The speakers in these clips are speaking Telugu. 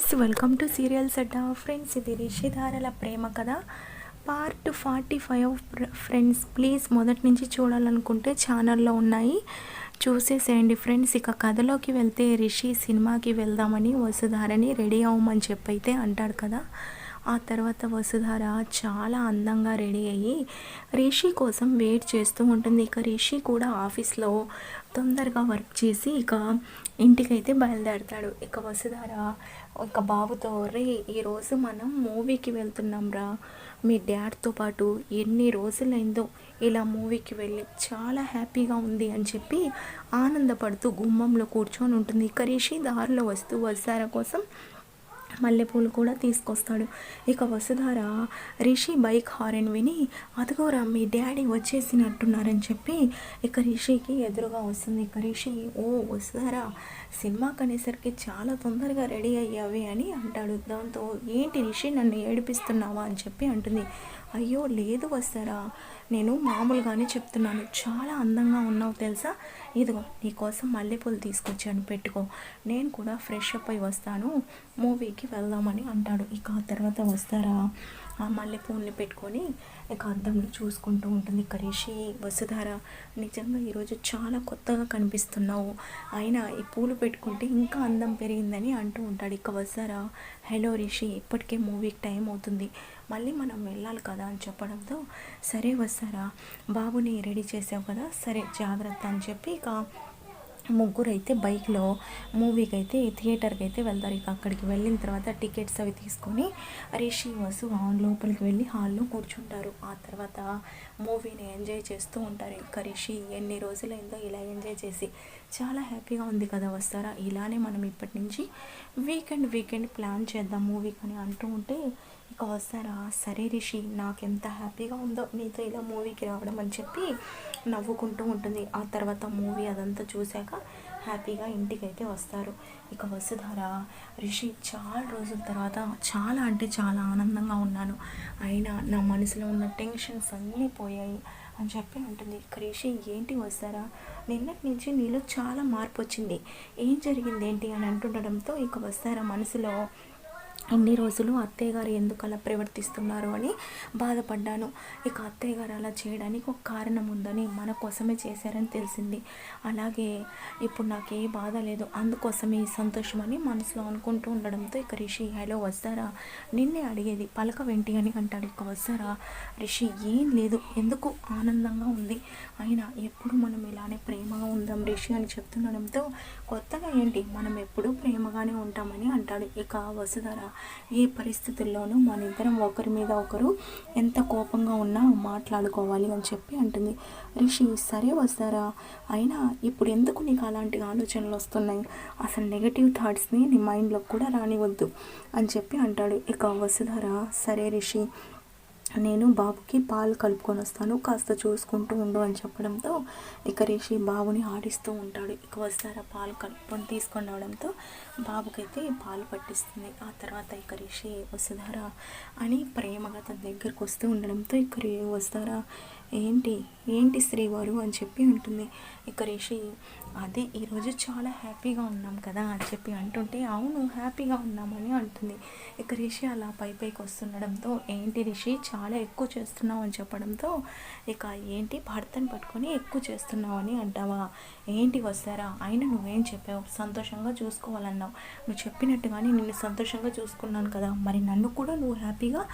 Friends welcome to serials Adda friends ఇది రిషిధారల ప్రేమ కథ part forty five friends please మొదటి నుంచి చూడాలనుకుంటే ఛానల్లో ఉన్నాయి. చూసేసేయండి ఫ్రెండ్స్ ఇక కథలోకి వెళ్తే రిషి సినిమాకి వెళ్దామని వసుధారని రెడీ అవ్వమని చెప్పైతే అంటాడు కదా. ఆ తర్వాత వసుధార చాలా అందంగా రెడీ అయ్యి రిషి కోసం వెయిట్ చేస్తూ ఉంటుంది. ఇక రిషి కూడా ఆఫీస్లో తొందరగా వర్క్ చేసి ఇక ఇంటికైతే బయలుదేరతాడు. ఇక వసుధార ఇక బాబుతో రే ఈరోజు మనం మూవీకి వెళ్తున్నాం రా. మీ డాడ్తో పాటు ఎన్ని రోజులైందో ఇలా మూవీకి వెళ్ళి చాలా హ్యాపీగా ఉంది అని చెప్పి ఆనందపడుతూ గుమ్మంలో కూర్చొని ఉంటుంది. ఇక రిషి దారిలో వస్తూ వస్తారా కోసం మల్లెపూలు కూడా తీసుకొస్తాడు. ఇక వసుధార రిషి బైక్ హారన్ విని అదిగోరా మీ డాడీ వచ్చేసినట్టున్నారని చెప్పి ఇక రిషికి ఎదురుగా వస్తుంది. ఇక రిషి ఓ వసుధార సినిమాకి అనేసరికి చాలా తొందరగా రెడీ అయ్యావి అని అంటాడు. దాంతో ఏంటి రిషి నన్ను ఏడిపిస్తున్నావా అని చెప్పి అంటుంది. అయ్యో లేదు వస్తారా నేను మామూలుగానే చెప్తున్నాను. చాలా అందంగా ఉన్నావు తెలుసా? ఇదిగో నీకోసం మల్లెపూలు తీసుకొచ్చాను. పెట్టుకో. నేను కూడా ఫ్రెష్ అప్ అయి వస్తాను. మూవీకి వెళ్దామని అంటాడు. ఇక ఆ తర్వాత వస్తారా? ఆ మల్లెపూలని పెట్టుకొని ఇక అద్దంలో చూసుకుంటూ ఉంటుంది. ఇక వసుధార నిజంగా ఈరోజు చాలా కొత్తగా కనిపిస్తున్నావు. అయినా ఈ పూలు పెట్టుకుంటే ఇంకా అందం పెరిగిందని అంటూ ఉంటాడు. ఇక వస్తారా? హలో రిషి ఇప్పటికే మూవీకి టైం అవుతుంది. మళ్ళీ మనం వెళ్ళాలి కదా అని చెప్పడంతో సరే వస్తారా? బాబుని రెడీ చేసావు కదా? సరే జాగ్రత్త అని చెప్పి ఇక ముగ్గురు అయితే బైక్లో మూవీకి అయితే థియేటర్కి అయితే వెళ్తారు. ఇక అక్కడికి వెళ్ళిన తర్వాత టికెట్స్ అవి తీసుకొని రిషి వసు లోపలికి వెళ్ళి హాల్లో కూర్చుంటారు. ఆ తర్వాత మూవీని ఎంజాయ్ చేస్తూ ఉంటారు. ఇక రిషి ఎన్ని రోజులైందో ఇలా ఎంజాయ్ చేసి చాలా హ్యాపీగా ఉంది కదా వస్తారా? ఇలానే మనం ఇప్పటి నుంచి వీకెండ్ వీకెండ్ ప్లాన్ చేద్దాం మూవీకి అని అంటూ ఉంటే ఇక వస్తారా సరే రిషి నాకెంత హ్యాపీగా ఉందో నీతో ఇలా మూవీకి రావడం అని చెప్పి నవ్వుకుంటూ ఉంటుంది. ఆ తర్వాత మూవీ అదంతా చూశాక హ్యాపీగా ఇంటికి అయితే వస్తారు. ఇక వసుధార రిషి చాలా రోజుల తర్వాత చాలా అంటే చాలా ఆనందంగా ఉన్నాను. అయినా నా మనసులో ఉన్న టెన్షన్స్ అన్నీ పోయాయి అని చెప్పి ఉంటుంది క్రిషి రిషి ఏంటి వస్తారా నిన్నటి నుంచి నీలో చాలా మార్పు వచ్చింది. ఏం జరిగింది ఏంటి అని అంటుండడంతో ఇక వస్తారా మనసులో ఇన్ని రోజులు అత్తయ్య గారు ఎందుకు అలా ప్రవర్తిస్తున్నారు అని బాధపడ్డాను. ఇక అత్తయ్య గారు అలా చేయడానికి ఒక కారణం ఉందని మన కోసమే చేశారని తెలిసింది. అలాగే ఇప్పుడు నాకు ఏ బాధ లేదు. అందుకోసమే సంతోషం అని మనసులో అనుకుంటూ ఉండడంతో ఇక రిషి హలో వస్తారా? నిన్నే అడిగేది. పలక వెంటి అని అంటాడు. ఇక వస్తారా? రిషి ఏం లేదు. ఎందుకు? ఆనందంగా ఉంది. అయినా ఎప్పుడు మనం ఇలానే ప్రేమగా ఉందాం రిషి అని చెప్తుండడంతో కొత్తగా ఏంటి? మనం ఎప్పుడూ ప్రేమగానే ఉంటామని అంటాడు. ఇక వసుధారా ఏ పరిస్థితుల్లోనూ మన ఇద్దరం ఒకరి మీద ఒకరు ఎంత కోపంగా ఉన్నా మాట్లాడుకోవాలి అని చెప్పి అంటుంది. రిషి సరే వస్తారా? అయినా ఇప్పుడు ఎందుకు నీకు అలాంటి ఆలోచనలు వస్తున్నాయి? అసలు నెగటివ్ థాట్స్ని నీ మైండ్లో కూడా రానివద్దు అని చెప్పి అంటాడు. ఇక వసుధర సరే రిషి నేను బాబుకి పాలు కలుపుకొని వస్తాను కాస్త చూసుకుంటూ ఉండు అని చెప్పడంతో ఇక రిషి బాబుని ఆడిస్తూ ఉంటాడు. ఇక వస్తారా పాలు కలుపుకొని తీసుకొని రావడంతో బాబుకైతే పాలు పట్టిస్తుంది. ఆ తర్వాత ఇక రిషి వసుధారా అని ప్రేమగా తన దగ్గరకు వస్తూ ఉండడంతో ఇక వస్తారా? ఏంటి? ఏంటి శ్రీవారు అని చెప్పి ఉంటుంది. ఇక రిషి అదే ఈరోజు చాలా హ్యాపీగా ఉన్నాం కదా అని చెప్పి అంటుంటే అవును హ్యాపీగా ఉన్నామని అంటుంది. ఇక రిషి అలా పై పైకి వస్తుండడంతో ఏంటి రిషి చాలా ఎక్కువ చేస్తున్నావు అని చెప్పడంతో ఇక ఏంటి భర్తను పట్టుకొని ఎక్కువ చేస్తున్నావు అని అంటావా? ఏంటి వస్తారా? అయినా నువ్వేం చెప్పావు? సంతోషంగా చూసుకోవాలన్నావు. నువ్వు చెప్పినట్టుగానే నిన్ను సంతోషంగా చూసుకున్నాను కదా. మరి నన్ను కూడా నువ్వు హ్యాపీగా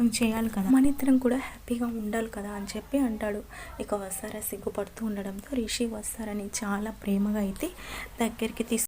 చేయాలి కదా. మన ఇద్దరం కూడా హ్యాపీగా ఉండాలి కదా అని చెప్పి అంటాడు. ఇక వస్తారా? సిగ్గుపడుతూ ఉండడంతో రిషి వస్తారని చాలా ప్రేమగా అయితే దగ్గరికి తీసుకు